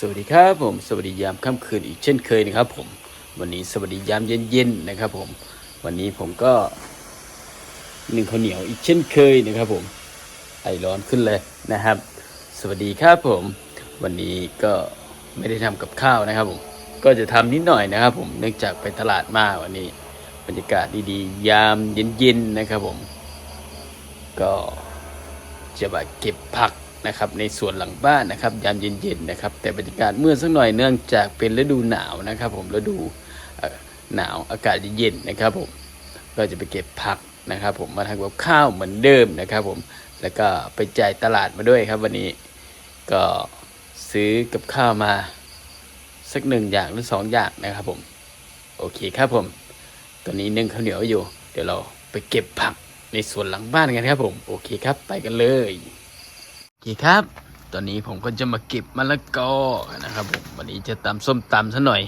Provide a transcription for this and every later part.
สวัสดีครับผม สวัสดียามค่ำคืนอีกเช่นเคยนะครับผม วันนี้สวัสดียามเย็นๆนะครับผม วันนี้ผมก็หนึ่งข้าวเหนียวอีกเช่นเคยนะครับผมไอร้อนขึ้นเลยนะครับ สวัสดีครับผม วันนี้ก็ไม่ได้ทำกับข้าวนะครับผม ก็จะทำนิดหน่อยนะครับ ผม เนื่องจากไปตลาดมาวันนี้ บรรยากาศดีๆ ยามเย็นๆนะครับผม ก็จะมาเก็บผัก นะครับในสวนหลังบ้านนะครับยามเย็นๆนะครับ แต่บรรยากาศเมื่อสักหน่อยเนื่องจากเป็นฤดูหนาวนะครับ ผมฤดูหนาวอากาศเย็นๆนะครับผมก็จะไปเก็บผักนะครับ ผมมาทำกับข้าวเหมือนเดิมนะครับ ผมแล้วก็ไปจ่ายตลาดมาด้วยครับ วันนี้ก็ซื้อกับข้าวมาสักหนึ่งอย่างหรือสองอย่างนะครับ ผม โอเคครับผม ตอนนี้นึ่งข้าวเหนียวอยู่ เดี๋ยวเราไปเก็บผักในสวนหลังบ้านกันครับผม โอเคครับ ไปกันเลย โอเคครับ ตอนนี้ผมก็จะมาเก็บมะละกอนะครับผมวันนี้จะตำส้มตำซะหน่อย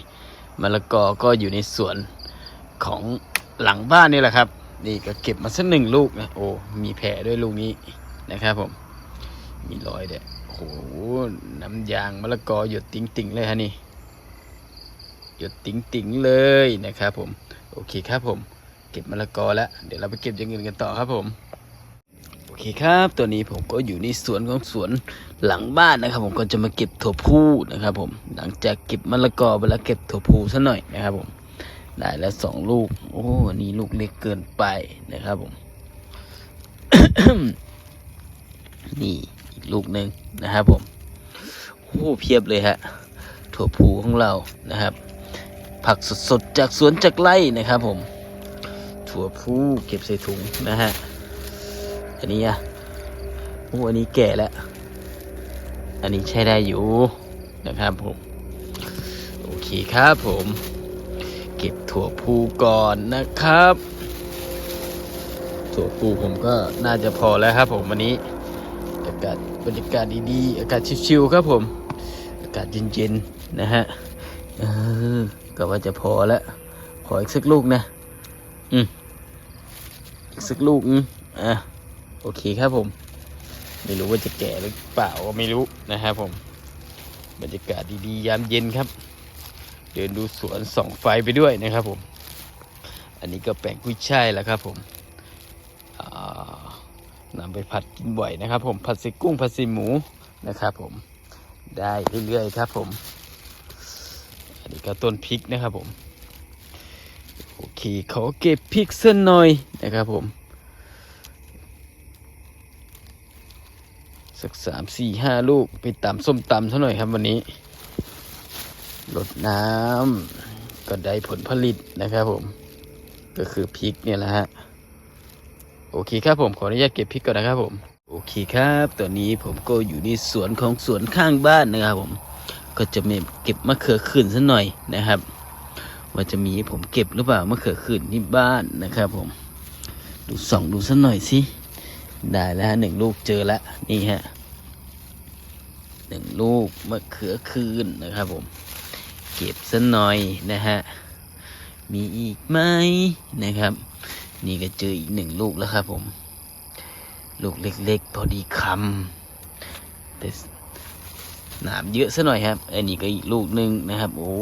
มะละกอก็อยู่ในสวนของหลังบ้านนี่แหละครับ นี่ก็เก็บมาสักหนึ่งลูกนะโอ้มีแผลด้วยลูกนี้นะครับผม มีรอยเด้อโอ้โหน้ำยางมะละกอหยดติ๋งๆเลยฮะนี่หยดติ๋งๆเลยนะครับผม โอเคครับผม เก็บมะละกอแล้ว เดี๋ยวเราไปเก็บอย่างอื่นกันต่อครับผม เคครับ ตัวนี้ผมก็อยู่ในสวนของสวนหลังบ้านนะครับ ผมก็จะมาเก็บถั่วพูนะครับ ผมหลังจากเก็บมะละกอไปแล้วเก็บถั่วพูซะหน่อยนะครับ ผมได้แล้วสองลูก โอ้อันนี่ลูกเล็กเกินไปนะครับ ผม นี่อีกลูกหนึ่งนะครับ ผมโอ้เพียบเลยฮะถั่วพูของเรานะครับ ผักสดๆจากสวนจากไร่นะครับ ผม ถั่วพูเก็บใส่ถุงนะฮะ อันนี้อะโอ้อันนี้แก่แล้ว อันนี้ใช้ได้อยู่นะครับผม โอเคครับผม เก็บถั่วพูก่อนนะครับ ถั่วพูผมก็น่าจะพอแล้วครับ ผมวันนี้ อากาศบรรยากาศดีๆ อากาศชิวๆครับผม อากาศเย็นๆนะฮะเออก็ว่าจะพอแล้ว ขออีกสักลูกนะ อืมอีกสักลูกอืมอะ โอเคครับผม ไม่รู้ว่าจะแก่หรือเปล่าก็ไม่รู้นะครับผม บรรยากาศดีๆ ยามเย็นครับ เดินดูสวนส่องไฟไปด้วยนะครับผม อันนี้ก็แปลงกุ้ยช่ายแล้วครับผมนำไปผัดกินบ่อยนะครับ ผมผัดใส่กุ้งผัดใส่หมูนะครับ ผมได้เรื่อยๆครับ ผม อันนี้ก็ต้นพริกนะครับผมโอเคขอเก็บพริกสักหน่อยนะครับผม สักสามสี่ห้าลูกไปตำส้มตำซะหน่อยครับวันนี้ลดน้ำก็ได้ผลผลิตนะครับผม ก็คือพริกเนี่ยแหละฮะ โอเคครับผมขออนุญาตเก็บพริกก่อนนะครับผม โอเคครับ ตอนนี้ผมก็อยู่ในสวนของสวนข้างบ้านนะครับผม ก็จะมีเก็บมะเขือขึ้นสักหน่อยนะครับ ว่าจะมีผมเก็บหรือเปล่ามะเขือขึ้นที่บ้านนะครับผม ดูส่องดูสักหน่อยสิ ได้แล้วหนึ่งลูกเจอแล้วนี่ฮะหนึ่งลูกมะเขือคืนนะครับผม เก็บสักหน่อยนะฮะ มีอีกไหมนะครับ นี่ก็เจออีกหนึ่งลูกแล้วครับผม ลูกเล็กๆ พอดีคำแต่หนามเยอะซะหน่อยครับอันนี้ก็อีกลูกหนึ่งนะครับ โอ้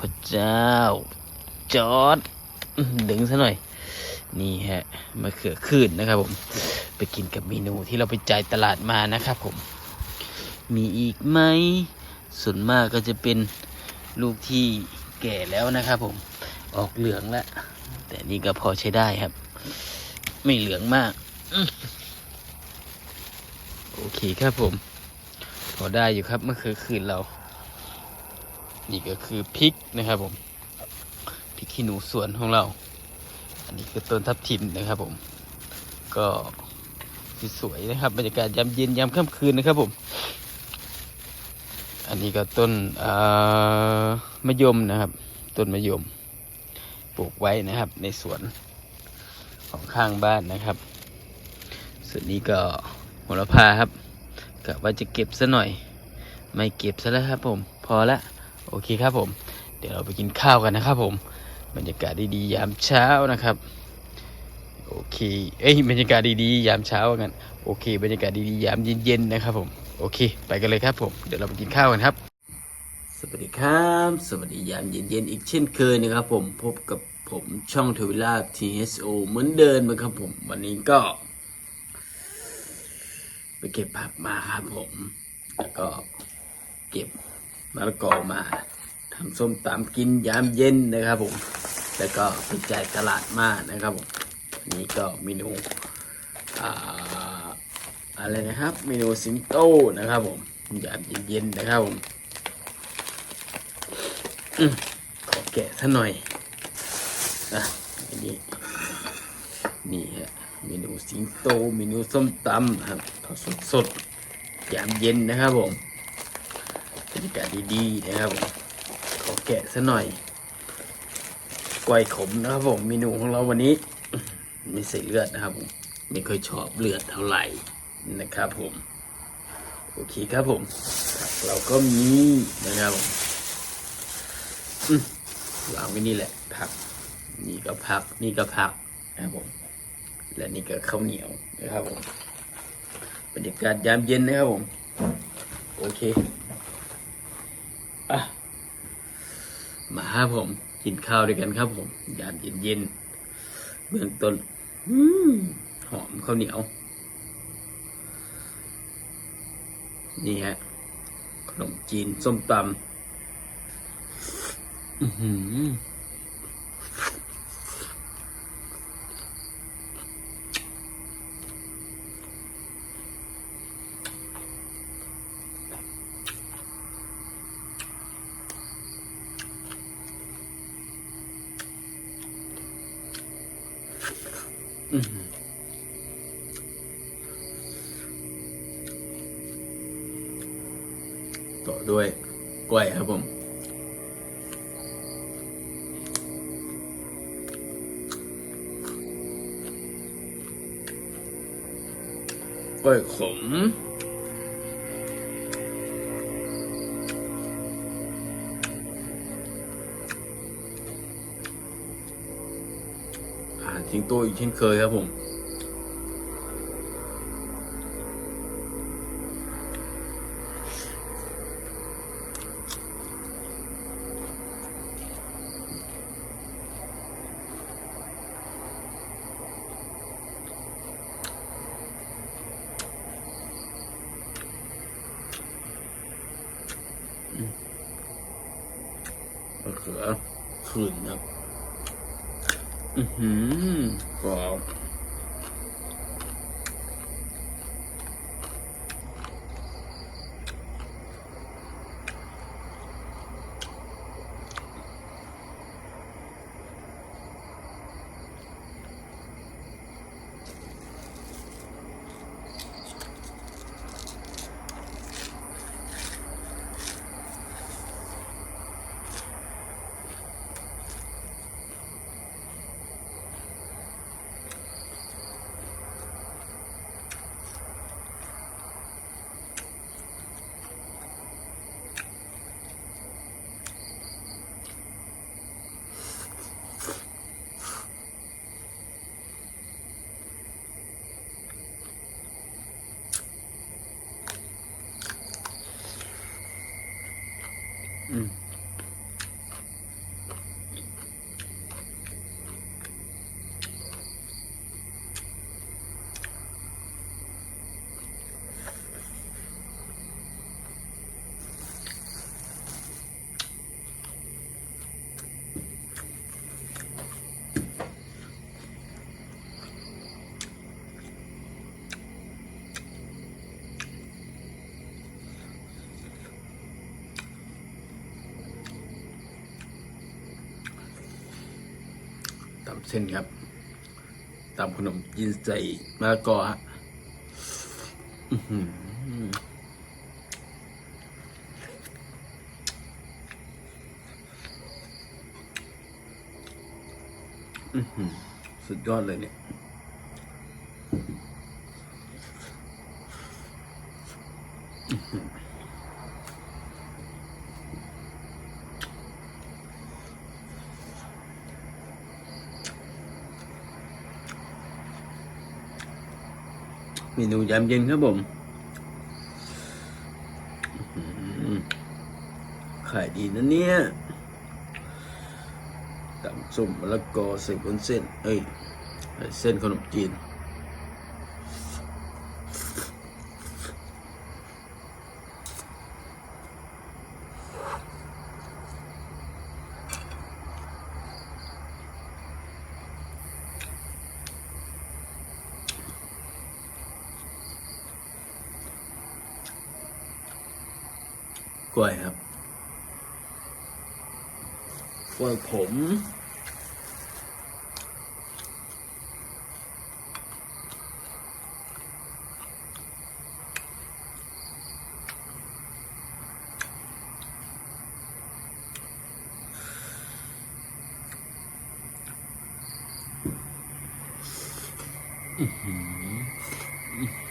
พระเจ้าจอดดึงซะหน่อย นี่ฮะมะเขือคืนนะครับผมไปกินกับเมนูที่เราไปจ่ายตลาดมานะครับผม มีอีกไหมส่วนมากก็จะเป็นลูกที่แก่แล้วนะครับผมออกเหลืองแล้ว แต่นี่ก็พอใช้ได้ครับ ไม่เหลืองมาก โอเคครับผม พอได้อยู่ครับมะเขือคืนเรา นี่ก็คือพริกนะครับผมพริกขี้หนูสวนของเรา อันนี้คือต้นทับทิมนะครับผม ก็สวยๆนะครับบรรยากาศยามเย็นยามค่ำคืนนะครับผม อันนี้ก็ต้นมะยมนะครับ ต้นมะยม ปลูกไว้นะครับ ในสวนของข้างบ้านนะครับส่วนนี้ก็โหระพาครับกะว่าจะเก็บซะหน่อย ไม่เก็บซะแล้วครับผม พอละโอเคครับผม เดี๋ยวเราไปกินข้าวกันนะครับผม บรรยากาศดีๆยามเช้านะครับ โอเคเอ้ยบรรยากาศดีๆยามเช้าว่างั้นโอเค บรรยากาศดีๆยามเย็นๆนะครับผมโอเค ไปกันเลยครับผมเดี๋ยวเราไปกินข้าวกันครับ สวัสดีครับ สวัสดียามเย็นๆอีกเช่นเคยนะครับผมพบกับผมช่องเทวิลา TSO เหมือนเดิมนะครับผม วันนี้ก็ ไปเก็บผักมาครับผม แล้วก็เก็บมะละกอมา ทำส้มตำกินยามเย็นนะครับผมแล้วก็ไปจ่ายตลาดมานะครับผมนนี้ก็เมนูอะไรนะครับเมนูสิงโตนะครับผมยามเย็นๆนะครับผมขอแกะซะหน่อยอะอันนี้นี่ฮะเมนูสิงโตเมนูส้มตำครับทอดสดๆยามเย็นนะครับผมบรรยากาศดีๆนะครับผม ขอแกะซะหน่อยกวยขมนะครับผมเมนูของเราวันนี้ ไม่ใส่เลือดนะครับผมไม่ค่อยชอบเลือดเท่าไหร่นะครับผม โอเคครับผม เราก็มีนะครับผมวางไว้นี่แหละผัก นี่ก็ผัก นี่ก็ผักนะครับผม และนี่ก็ข้าวเหนียวนะครับผมบรรยากาศยามเย็นนะครับผม โอเคอะ มาครับผม กินข้าวด้วยกันครับผมยามเย็นๆเบื้องต้นหอมข้าวเหนียว นี่ฮะ ขนมจีนส้มตำอือหือ ต่อด้วยกล้วยครับผมกล้วยขม ทิ้งตัวอีกเช่นเคยครับผมมะเขือขื่นครับ อือหือกรอบ เส้นครับตำขนมจีนใส่มะละกอฮะอือหืออือหือสุดยอดเลยเนี่ย เมนูยามเย็นครับผมขายดีนะเนี่ยตำส้มมะละกอใส่บนเส้น เอ้ย เส้นขนมจีน กล้วยครับ กล้วยผมบรร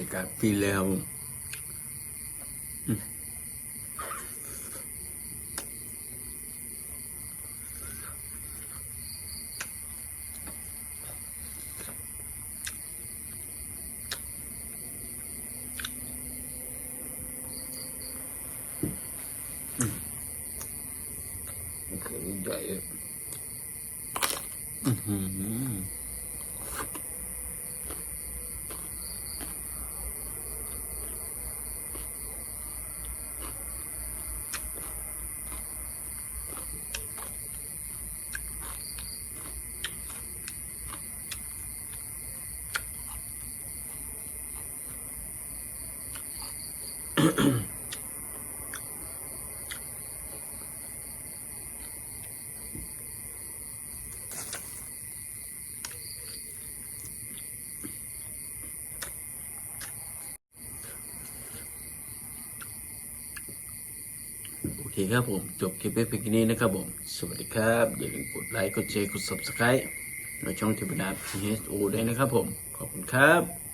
ยากาศฟินเลยครับผมอืมโอเคใหญ่เลยอื้อหือ โอ เคครับผม จบคลิปไว้เพียงแค่นี้นะครับผม สวัสดีครับ อย่าลืมกดไลค์ กดแชร์ กด subscribe ในช่องเทปนา PHO ด้วยนะครับผม ขอบคุณครับ